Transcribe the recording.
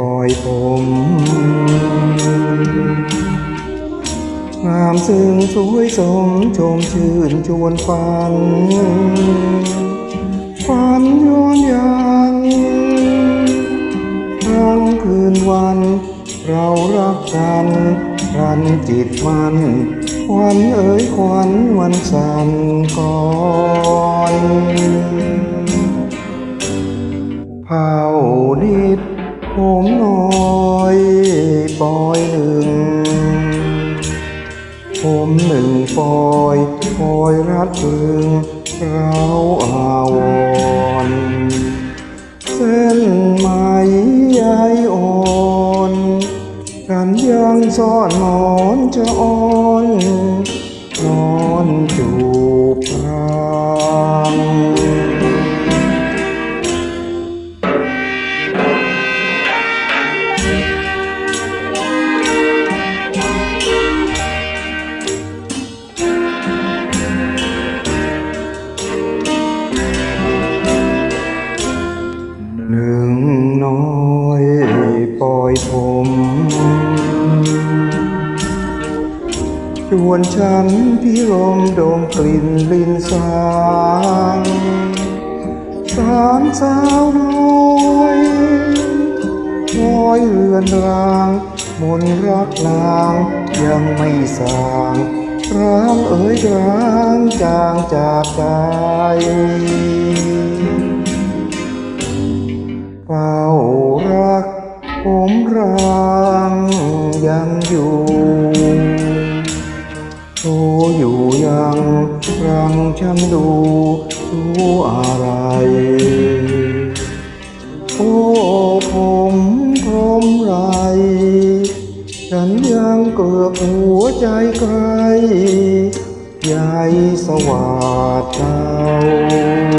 ปล่อยผมงามซึ่งสวยสมชมชื่นชวนฝันฝันย้อนยังทั้งคืนวัน เรารักกันรันจิตมันวันเอ๋ยควันวันสันก่อน มหนึ่งปอยปอยรัดรึงเราอาวรเส้นไหมใยอ่อน กันยังซ่อนนอนจะอ่อน หนึ่งน้อยปล่อยผมชวนฉันพี่ลมดมกลิ่นลินสางสามสาวน้อยน้อยเรือนรางมนรักนางยังไม่สางร้างเอ๋ยร้างจางจากใจ เฝ้ารัก ผมรางยังอยู่โตอยู่ยังรังฉันดูดูอะไร โอ้ผมผมไร ฉันยังเกือบหัวใจไกลใหญ่สวัสดเจ้า